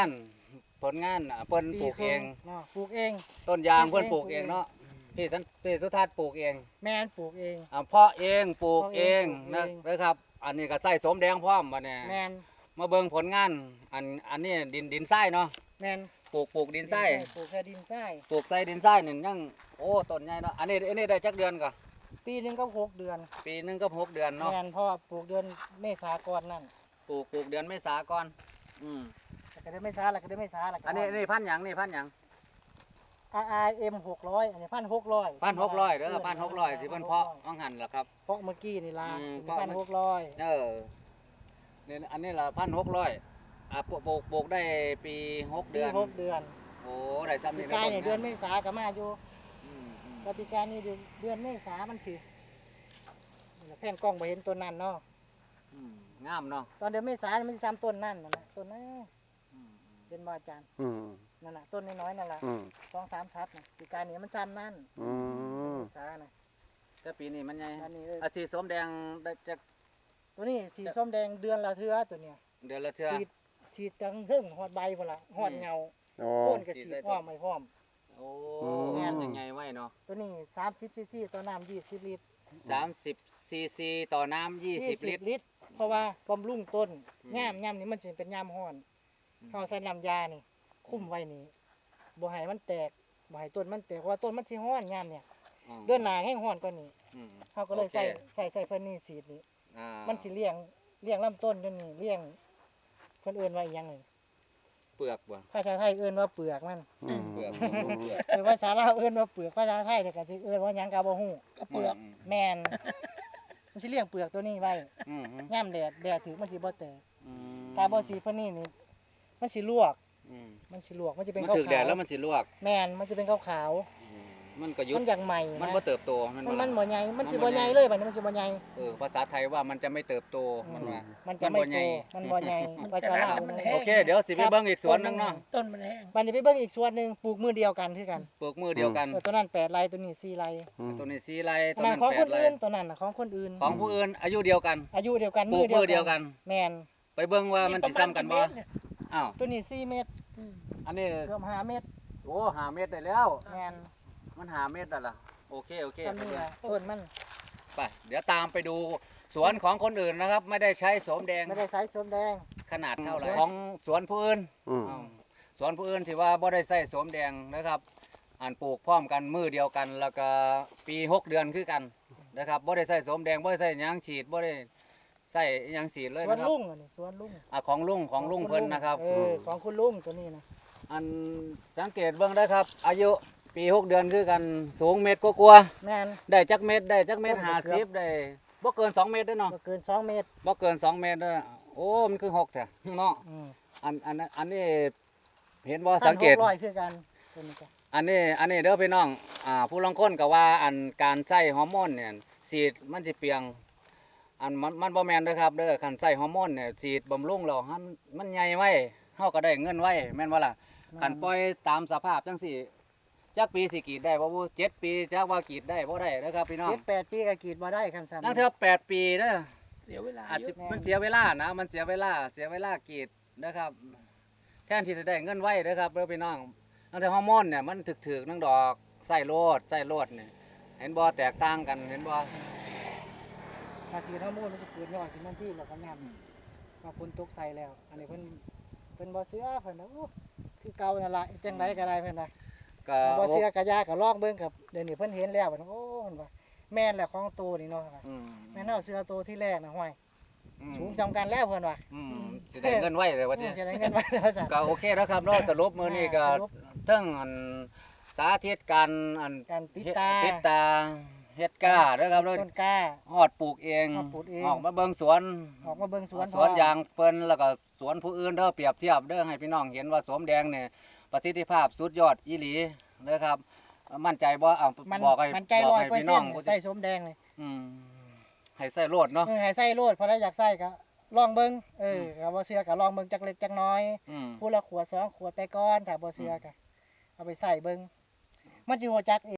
งานผลงานน่ะเพิ่นปลูกเองเนาะปลูกเอง ต้นยางปลูกเองเพิ่นปลูกเองเนาะพี่สันพี่สุทัศน์ปลูกเองแม่นปลูกเอง อ่าเพาะเองปลูกเพาะเอเองงนะปลูกเอง นะครับ อันนี้ก็ใส่สมแดงพร้อมบัดนี้แม่นมาเบิ่งผลงาน อันอันนี้ดินดินทรายเนาะแม่นปลูกปลูกดินทรายปลูกแค่ดินทรายปลูกใส่ดินทรายนี่ยังโอ้ต้นใหญ่เนาะอันนี้อันนี้ได้จักเดือนก็ปีหนึงก็หกเดือนปีหนึงก็หกเดือนเนาะ แม่นเพราะว่าปลูกเดือนเมษากรนั่นปลูกปลูกเดือนเมษาก่อน อืมแล้ว ก็เดือนเมษาแล้วก็เดือนเมษาแล้วก็อันนี้อันนี้พันธุ์หยังนี่พันธุ์หยังอาร์เอ็มหกร้อยอันนี้พันหกร้อยพันหกร้อยเด้อพันหกร้อยที่เพิ่นเพาะต้องหันล่ะครับ เพาะเมื่อกี้นี่ล่ะอืมพัเพาะนเมื่หอกร้อยเออเนี่ยอันนี้ละพันหกร้อยอะปลูกปลูกปลูกได้ปีหกปีเดือน หกเดือนโอ้ได้ซ้ำปีนี่กายเนี่ยเดือนเมษาก็มาอยู่อืมอืมแล้วปีกายนี่เดือนเดือนเมษามันสินี่ล่ะแผ่นกล้องไปเห็นต้นนั่นเนาะอืมงามเนาะตอนเดือนเมษามันสิซ้ำต้นนั่นนั่นน่ะต้นนั้นอืม เป็นบ่อาจารย์อืมนั่นน่ะต้นน้อยๆนั่นล่ะอืมสองสามชัดน่ะปีกายนี่มันซ้ำนั่นอืมเมษาน่ะแต่ปีนี้มันไงอันนี้เอออาชีสมแดงได้จะตัวนี้สีส้มแดงเดือนละเทื่อตัวเนี้ยเดือนละเทื่อ ฉีดฉีดจังเรื่องหอดใบพุ่นละหอดอืมเงาโอ้ โค่นก็ฉีดพร้อมไม่พร้อม โอ้อืมงามยังไงไว้เนาะตัวนี้สามสิบซีซีต่อน้ำยี่สิบลิตรสามสิบซีซีต่อน้ำยี่สิบลิตร ลิตร เพราะว่าบำรุงต้นอืม ย่ามย่ามนี่มันจะเป็นย่ามห้อนอืม เขาใส่น้ำยานี่ คุ้มไว้นี่บ่ให้มันแตกบ่ให้ต้นมันแตกเพราะว่าต้นมันสิห้อนย่ามเนี่ยมเดือนหนาแห้งห้อนกว่านี้อืมเขาก็เลยโอคใส่ใส่ใส่เพิ่นนี่สีดนี่อ่ามันสิเลี้ยงเลี้ยงลำต้นจนนี่เลี้ยงเพิ่นเอื่นว่าอีหยังนี่เปลือกบ่ภาษาไทยเอื่นว่าเปลือกมันอืม เปลือกลูกเปลือกหรือภาษาลาวเอิ้นว่าเปลือกภาษาไทยแต่ก็สิเอิ้นว่าหยังก็บ่ฮู้ เปลือกแม่นมันสิเลี้ยงเปลือกตัวนี้ไว้อืมอืมยามแดดแดดถึงมันสิบ่แตกอืม ถ้าบ่สีเพิ่นนี่นี่ มันสิลวก อืมมันสิลวก มันจะเป็นมันขาวถึกแดดแล้วมันสิลวกๆแม่นมันจะเป็นขาวอืมมันก็ๆยุมัดนอย่างใหม่มันนะบ่เติบโตมันมันบ่มันบ่ใหญ่มันสิมันบ่บ่ใหญ่ ใหญ่เลยบัดนี้มันสิบ่ใหญ่เออภาษาไทยว่ามันจะไม่เติบโตมันว่า มันจะไม่มันบ่ใหญ่โตมันบ่ใหญ่ภาษาลาวมันนะแห้ง โอเค เดี๋ยวสิไปเบิ่งอีกสวนหนึงเนาะต้นมันแห้งบัดนี้ไปเบิ่งอีกสวนหนึงปลูกมือเดียวกันคือกันปลูกมือเดียวกัน เออตัวนั้นแปดไร่ตัวนี้สี่ไร่อืม ตัวนี้สีไรอัตันวนั้นนั้นของแปคดนไรอื่นตัวนั้นน่ะของคนอื่น ของผู้อื่นอายุเดียวกันอายุเดียวกันปลูมืกอมือเดีเดียยววกักัน น แม่นไปเบิ่งว่ามันสิซ้ำกันบ่ อ้าว ตัวนี้สี่เมตรอืมอันนี้ เกือบห้าเมตรโอ้หาเม็ดได้แล้ว แม่นมันหาเม็ดได้ละโอเค โอเคจำนี่ล่ะต้นมันไปเดี๋ยวตามไปดูสวนของคนอื่นนะครับ ไม่ได้ใช้โสมแดงไม่ได้ใช้ส้มแดง ขนาดเท่าไหร่ของสวนผู้อื่น อืมอ้าวสวนผู้อื่นที่ว่าบ่ได้ใส่โสมแดงนะครับอ่านปลูกพร้อมกันมือเดียวกัน แล้วก็ปีหกเดือนคือกันนะครับบ่ได้ใส่โสมแดงบ่ได้ใส่หยังฉีดบ่ได้ ใส่หยังฉีดเลยสวนนะครับลุงอันนี้สวนลุงอะของลุงของลุงเพิ่นนะครับเออของคุณลุงตัวนี้นะอันสังเกตเบิ่งได้ครับ อายุปีหกเดือนคือกันสูงเมตรกว่าแม่น ๆได้จักเมตรได้จักเมตรต้นห้าเกืสิอบ บได้บ่เกินสองเมตรเด้อเนาะบ่เกินสองเมตรบ่เกินสองเมตรเด้อโอ้มันคือหกแท้เนาะอืมอันอันนั้นอันนี้เห็นบ่สังเกต พันหร้อยคือกันตัวนี้จ้ะอันนี้อันนี้เด้อพี่น้องอ่าผู้ลางคนก็ว่าอันการใส่ฮอร์โมนเนี่ยฉีดมันสิเปลียง อันมันมันบ่แม่นเด้อครับเด้อคันใส่ฮอร์โมนเนี่ยฉีดบำรุงแล้วมันมันใหญ่ไว้เฮาก็ได้เงินไว้แม่นบ่ล่ะขันปล่อยตามสภาพจังสี่จักปีสิกรีดได้บ่บ่เจ็ดปีจักว่ากรีดได้บ่ได้นะครับพี่น้องเจ็ดแปดปีก็กรีดบ่ได้คันซ้ำนั่งเท่าแปดปีเด้อเสียเวลาอาจเยจะอะมันเสียเวลานะมันเสียเวลาเสียเวลากรีดนะครับ แทนที่จะได้เงินไว้เด้อครับเด้อพี่น้องนั่งเท่าฮอร์โมนเนี่ยมันถึกๆนั่งดอกใส่โลดใส่โลดเนี่ยเห็นบ่แตกต่างกันเห็นบ่ ถ้าสีทั้งหมดมันจะเกิดยอดขึ้นทันทีแล้วก็งามมาฝนตกใส่แล้ว อันนี้เพิ่นเพิ่นบ่เชื่อเพิ่นนะอู้คือเก่านั่นล่ะจังไดก็ได้เพิ่นว่าก็บ่เชื่อก็ยาก็ลองเบิ่งครับเดี๋ยวนี้เพิ่นเห็นแล้วเพิ่นโอ้เพิ่นว่าแม่นแหละของโตนี่เนาะว่าอืมแม่นเอาเสื้อโตที่แรกนะห้อยอืมสูงจำกันแล้วเพิ่นว่าอืมสิได้เงินไว้เลยวันอืนี้มสิได้เงินไว้แล้วจ้ะก็โอเคแล้วครับเนาะสรุปมื้อนี้ก็สรุปเทั้งอันสาธิตการอันการติดเฮ็ดตาติดตา เฮ็ดก้าเด้อครับเด้อต้นกล้า ฮอดปลูกเองฮอดปลูกเอง ออกมาเบิ่งสวน ออกมาเบิ่งสวนสวนยางเปิ้นแล้วก็สวนผู้อื่นเด้อเปรียบเทียบเด้อให้พี่น้องเห็นว่าสวมแดงเนี่ยประสิทธิภาพสุดยอดอีหลีเด้อครับ มั่นใจบ่เอามันบอกให้มันใจบร้ออกยให้เปอร์พี่เซ็น้อนงต์ผู้ใส่ที่สมแดงเลยอืมให้ใส่โลดเนาะ เออให้ใส่โลดพอได้อยากใส่ก็ลองเบิ่งเออก็บ่เชื่อก็ลองเบิ่งจักเล็กจักน้อยอืม ผู้ละขวดสองขวดไปก่อนถ้าบ่เชื่อก็เอาไปใส่เบิ่งมันสิฮู้จักเอง